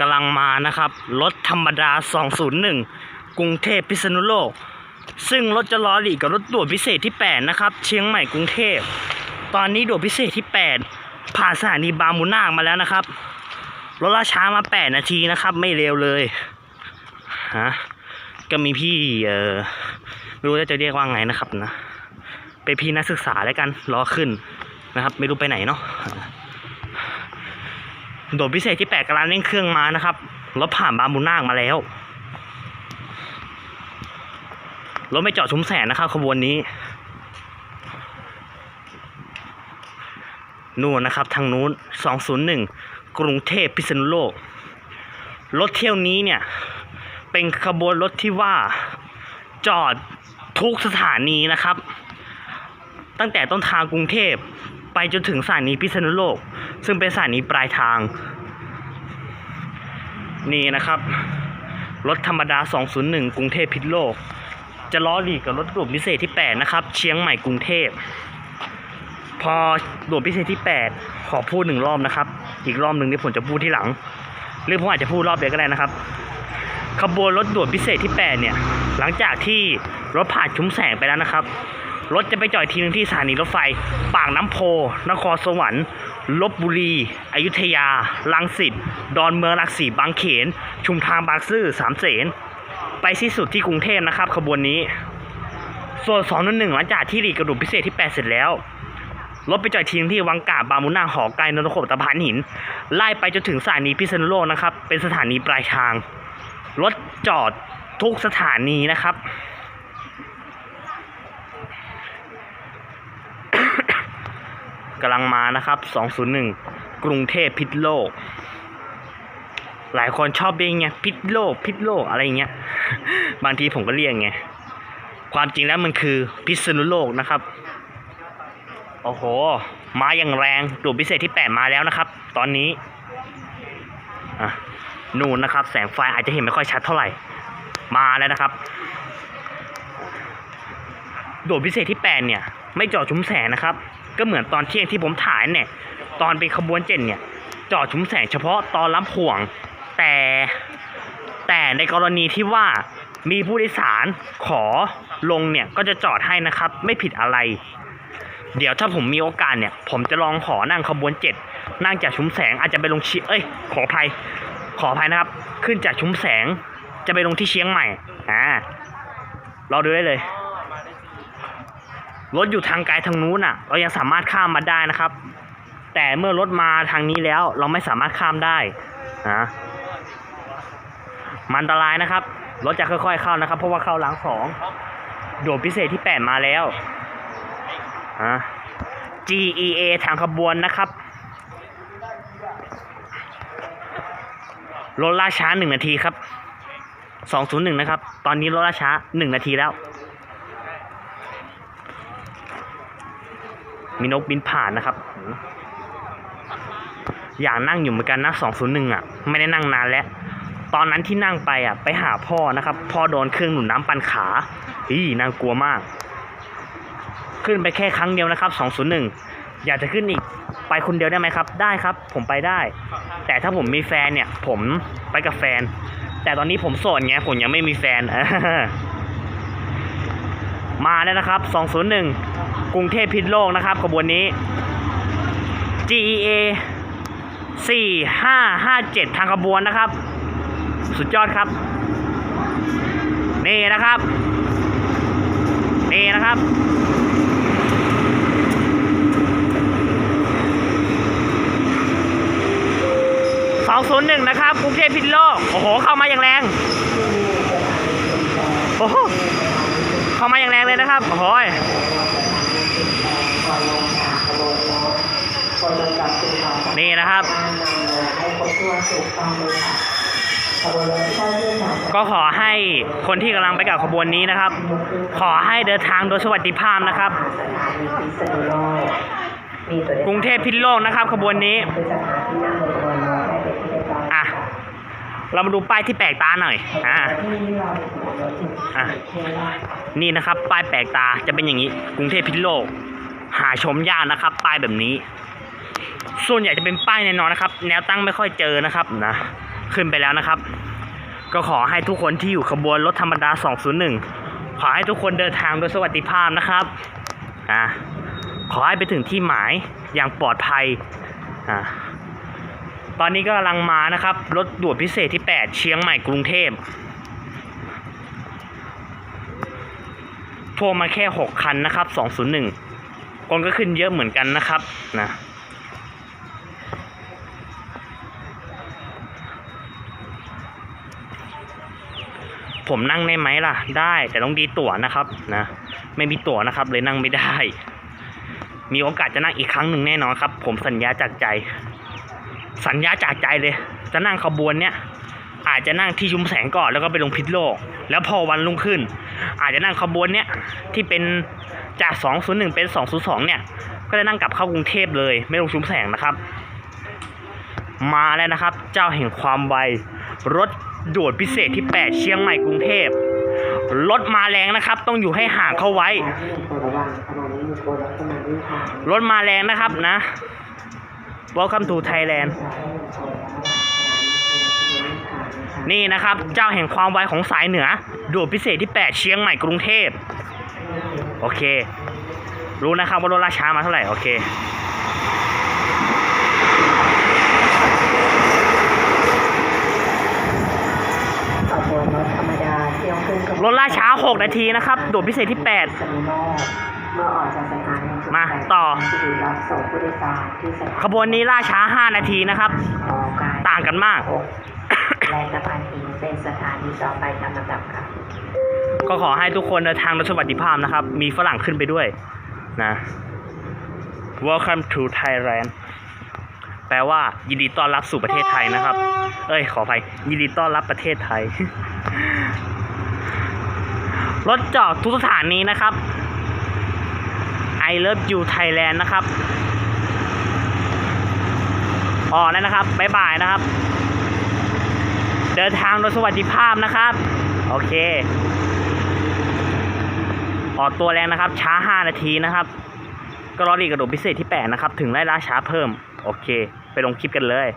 กำลังมานะครับ รถธรรมดา 201 กรุงเทพพิษณุโลก ซึ่งรถจะล้อหลีกับรถด่วนพิเศษที่ 8 นะครับ เชียงใหม่กรุงเทพ ตอนนี้ด่วนพิเศษที่ 8 ผ่านสถานีบางมูนาคมาแล้วนะครับ รถล่าช้ามา 8 นาทีนะครับ ไม่เร็วเลยฮะก็มีพี่เออไม่รู้จะเรียกว่าไงนะครับนะเป็นพี่นักศึกษาแล้วกันรอขึ้นนะครับ ไม่รู้ไปไหนเนาะ โดดพิเศษที่แปดกำลังเร่งเครื่องมานะครับรถผ่านบางบุญนาคมาแล้วรถไม่จอดชุมแสนนะครับขบวนนี้ นู่นนะครับ ทางนู้น 201 กรุงเทพพิษณุโลก รถเที่ยวนี้เนี่ย เป็นขบวนรถที่ว่าจอดทุกสถานีนะครับ ตั้งแต่ต้นทางกรุงเทพ ไปจนถึงสถานีพิษณุโลก ซึ่งเป็นสถานีปลายทาง นี่นะครับ รถธรรมดา 201 กรุงเทพพิษโลก จะล้อหลีกกับรถด่วนพิเศษที่ 8 นะครับ เชียงใหม่กรุงเทพ พอด่วนพิเศษที่ 8 ขอพูดหนึ่งรอบนะครับ อีกรอบหนึ่งนี่ผมจะพูดที่หลัง หรือผมอาจจะพูดรอบเดียวก็ได้นะครับขบวนรถด่วนพิเศษที่ 8 เนี่ย หลังจากที่รถผ่านชุมแสงไปแล้วนะครับ รถจะไปจอดทีนึงที่สถานีรถไฟ ปากน้ำโพ นครสวรรค์ลบบุรี อยุธยา ลังสิต ดอนเมืองรักสีบางเขน ชุมทางบางซื่อสามเสน ไปสิ้นสุดที่กรุงเทพนะครับ ขบวนนี้ ส่วน2นหนึ่งหลังจากที่รีกระดูกพิเศษที่8เสร็จแล้ว รถไปจอดทีนึงที่วังกาบบางมุนาหอไกลนนทโขตะพานหิน ไล่ไปจนถึงสถานีพิษณุโลกนะครับ เป็นสถานีปลายทาง รถจอดทุกสถานีนะครับ กำลังมานะครับ 201 กรุงเทพพิษโลก หลายคนชอบเรียกไงพิษโลก พิษโลกอะไรเงี้ย บางทีผมก็เรียกไง ความจริงแล้วมันคือพิษณุโลกนะครับ โอ้โห มาอย่างแรงดูดพิเศษที่ 8 มาแล้วนะครับ ตอนนี้นู่นนะครับ แสงไฟอาจจะเห็นไม่ค่อยชัดเท่าไหร่ มาแล้วนะครับโดดพิเศษที่ 8 เนี่ย ไม่จอดชุมแสงนะครับ ก็เหมือนตอนเที่ยงที่ผมถ่ายเนี่ย ตอนเป็นขบวนเจ็ดเนี่ยจอดชุมแสงเฉพาะตอนรับห่วง แต่แต่ในกรณีที่ว่ามีผู้โดยสารขอลงเนี่ยก็จะจอดให้นะครับ ไม่ผิดอะไร เดี๋ยวถ้าผมมีโอกาสเนี่ย ผมจะลองขอนั่งขบวนเจ็ดนั่งจากชุมแสงอาจจะไปลงเชียเอ้ยขออภัยขออภัยนะครับ ขึ้นจากชุมแสงจะไปลงที่เชียงใหม่อ่าเราดูได้เลย รถอยู่ทางไกลทางนู้นอะ เรายังสามารถข้ามมาได้นะครับ แต่เมื่อรถมาทางนี้แล้วเราไม่สามารถข้ามได้นะมันอันตรายนะครับ รถจะค่อยๆเข้านะครับ เพราะว่าเข้าหลังสองโดดพิเศษที่แปดมาแล้วอะ GEA ทางขบวนนะครับ รถล่าช้าหนึ่งนาทีครับสองศูนย์หนึ่งนะครับ ตอนนี้รถล่าช้าหนึ่งนาทีแล้ว มีนกบินผ่านนะครับ อยากนั่งอยู่เหมือนกันนะสองศูนย์หนึ่งอะ ไม่ได้นั่งนานแล้ว ตอนนั้นที่นั่งไปอะ ไปหาพ่อนะครับ พ่อโดนเครื่องหนุนน้ำปันขาอีน่ากลัวมาก ขึ้นไปแค่ครั้งเดียวนะครับสองศูนย์หนึ่งอยากจะขึ้นอีก ไปคนเดียวได้ไหมครับ ได้ครับ ผมไปได้ แต่ถ้าผมมีแฟนเนี่ย ผมไปกับแฟน แต่ตอนนี้ผมโสดไงผมยังไม่มีแฟน มาแล้วนะครับ 201 กรุงเทพพิษโลกนะครับขบวนนี้ GEA 4557 ทางขบวนนะครับ สุดยอดครับ นี่นะครับ นี่นะครับ201นย์หนึ่งนะครับกรุงเทพพิษโลก โอ้โห เข้ามาอย่างแรง โอ้โห เข้ามาอย่างแรงเลยนะครับโอ้ยนี่นะครับ ก็ขอให้คนที่กำลังไปกับขบวนนี้นะครับ ขอให้เดินทางโดยสวัสดิภาพนะครับ กรุงเทพพิษโลกนะครับ ขบวนนี้อะเรามาดูป้ายที่แปลกตาหน่อยอะอะ นี่นะครับ ป้ายแปลกตาจะเป็นอย่างนี้ กรุงเทพพิษโลก หาชมยากนะครับ ป้ายแบบนี้ ส่วนใหญ่จะเป็นป้ายแน่นอนนะครับ แนวตั้งไม่ค่อยเจอนะครับนะขึ้นไปแล้วนะครับ ก็ขอให้ทุกคนที่อยู่ขบวนรถธรรมดา 201 ขอให้ทุกคนเดินทางโดยสวัสดิภาพนะครับอ่าขอให้ไปถึงที่หมายอย่างปลอดภัยอ่าตอนนี้ก็กำลังมานะครับ รถด่วนพิเศษที่ 8 เชียงใหม่กรุงเทพ พวกมาแค่ 6 คันนะครับ 201 คนก็ขึ้นเยอะเหมือนกันนะครับนะผมนั่งได้ไหมล่ะ ได้แต่ต้องดีตั๋วนะครับนะไม่มีตั๋วนะครับ เลยนั่งไม่ได้ มีโอกาสจะนั่งอีกครั้งหนึ่งแน่นอนครับ ผมสัญญาจากใจ สัญญาจากใจเลย จะนั่งขบวนเนี้ยอาจจะนั่งที่ชุมแสงก่อนแล้วก็ไปลงพิษโลก แล้วพอวันรุ่งขึ้น อาจจะนั่งขบวนเนี้ยที่เป็นจาก 201 เป็น 202 เนี่ย ก็จะนั่งกลับเข้ากรุงเทพเลย ไม่ลงชุมแสงนะครับ มาแล้วนะครับ เจ้าแห่งความไว รถด่วนพิเศษที่ 8 เชียงใหม่กรุงเทพรถมาแรงนะครับ ต้องอยู่ให้ห่างเข้าไว้ระวังขณะนี้มีคนลักษณะวิ่งผ่านรถมาแรงนะครับนะ Welcome to Thailand นี่นะครับ เจ้าแห่งความไวของสายเหนือด่วนพิเศษที่ 8 เชียงใหม่กรุงเทพ โอเค รู้นะครับว่ารถราช้ามาเท่าไหร่ โอเครถล่าช้า 6 นาทีนะครับด่วนพิเศษที่สนุโลกเมื่อออกจาต่อที่รับส่งผู้โดยสารที่สถา8ขบวนนี้ล่าช้า 5 นาทีนะครับ ต่างกันมาก และสะพานหินเป็นสถานีต่อไปตามลำดับครับก็ขอให้ทุกคนเดินทางโดยสวัสดิภาพนะครับ มีฝรั่งขึ้นไปด้วยนะ Welcome to Thailand แปลว่ายินดีต้อนรับสู่ประเทศไทยนะครับ เอ้ย ขออภัย ยินดีต้อนรับประเทศไทย รถจอดทุกสถานีนะครับ I love you Thailand นะครับอ๋อนั่นนะครับ บ๊ายบายนะครับ เดินทางโดยสวัสดิภาพนะครับ โอเค ออกตัวแรงนะครับ ช้า 5 นาทีนะครับ ก็รอรีกระโดดพิเศษที่ 8 นะครับ ถึงไล่ล่าช้าเพิ่ม โอเค ไปลงคลิปกันเลย